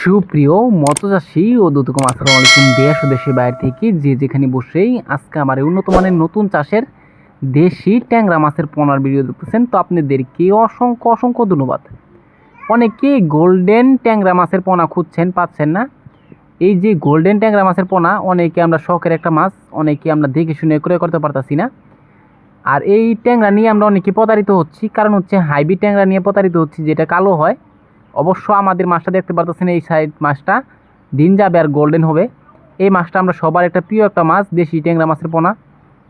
সুপ্রিয় মৎস্যচাষী ও দুদকম আসসালামু আলাইকুম দেশ ও দেশের বাইরে থেকে যে যেখানে বসেই আজকে আমার উন্নত মানের নতুন চাষের দেশি ট্যাংরা মাছের পোনার ভিডিও দেখতেছেন, তো আপনাদেরকে অসংখ্য অসংখ্য ধন্যবাদ। অনেকে গোল্ডেন ট্যাংরা মাছের পোনা খুঁজছেন, পাচ্ছেন না। এই যে গোল্ডেন ট্যাংরা মাছের পোনা, অনেকে আমরা শখের একটা মাছ, অনেকে আমরা দেখে শুনে করে করতে পারতাছি না। আর এই ট্যাংরা নিয়ে আমরা অনেকে প্রতারিত হচ্ছি, কারণ হচ্ছে হাইব্রিড ট্যাংরা নিয়ে প্রতারিত হচ্ছি, যেটা কালো হয়। অবশ্য আমাদের মাছটা দেখতে পারতেছেন এই সাইড মাছটা। দিন যাবে আর গোল্ডেন হবে। এই মাছটা আমরা সবার একটা প্রিয় একটা মাছ, দেশি ট্যাংরা মাছের পোনা।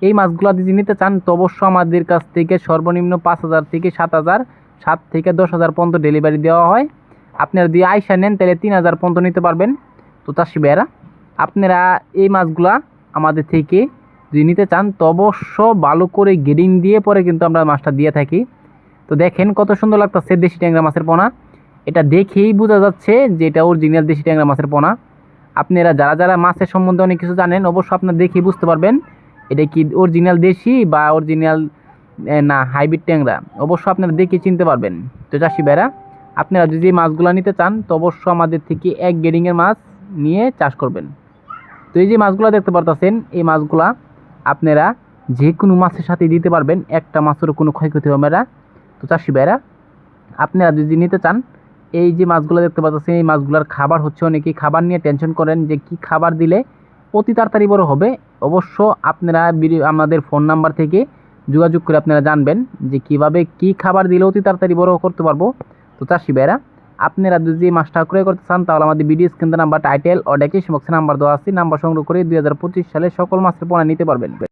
এই মাছগুলো যদি নিতে চান, তো অবশ্য আমাদের কাছ থেকে সর্বনিম্ন পাঁচ হাজার থেকে সাত হাজার, সাত থেকে দশ হাজার পর্যন্ত ডেলিভারি দেওয়া হয়। আপনারা যদি আইসা নেন, তাহলে তিন হাজার পর্যন্ত নিতে পারবেন। তো চাষি ভাইয়েরা আপনারা এই মাছগুলা আমাদের থেকে যদি নিতে চান, তো অবশ্য ভালো করে গেডিং দিয়ে পরে কিন্তু আমরা মাছটা দিয়ে থাকি। তো দেখেন কত সুন্দর লাগতেছে দেশি ট্যাংরা মাছের পোনা। এটা দেখেই বোঝা যাচ্ছে যে এটা অরিজিনাল দেশি ট্যাংরা মাছের পোনা। আপনারা যারা যারা মাছের সম্বন্ধে অনেক কিছু জানেন অবশ্য আপনারা দেখেই বুঝতে পারবেন এটা কি অরিজিনাল দেশি বা অরিজিনাল না হাইব্রিড ট্যাংরা। অবশ্য আপনারা দেখে চিনতে পারবেন। তো চাষি ভাইরা, আপনারা যদি মাছগুলো নিতে চান, তো অবশ্য আমাদের থেকে এক গেডিংয়ের মাছ নিয়ে চাষ করবেন। তো এই যে মাছগুলো দেখতে পারতেছেন, এই মাছগুলা আপনারা যে কোনো মাছের সাথে দিতে পারবেন, একটা মাছেরও কোনো ক্ষয়ক্ষতি হবে না। তো চাষি ভাইরা, আপনারা যদি নিতে চান এই যে মাছগুলো দেখতে পাচ্ছেন, এই মাছগুলোর খাবার হচ্ছে অনেকেই খাবার নিয়ে টেনশন করেন যে কি খাবার দিলে অতি তাড়াতাড়ি বড় হবে। অবশ্য আপনারা আমাদের ফোন নাম্বার থেকে যোগাযোগ করে আপনারা জানবেন যে কীভাবে কি খাবার দিলে অতি তাড়াতাড়ি বড় করতে পারব। তো চাষি ভাইরা আপনারা যদি মাছটা ক্রয় করতে চান, তাহলে আমাদের video screen number title description বক্সে নাম্বার দেওয়া আছে। নাম্বার সংগ্রহ করে দুই হাজার পঁচিশ সালে সকল মাছের পোনা নিতে পারবেন।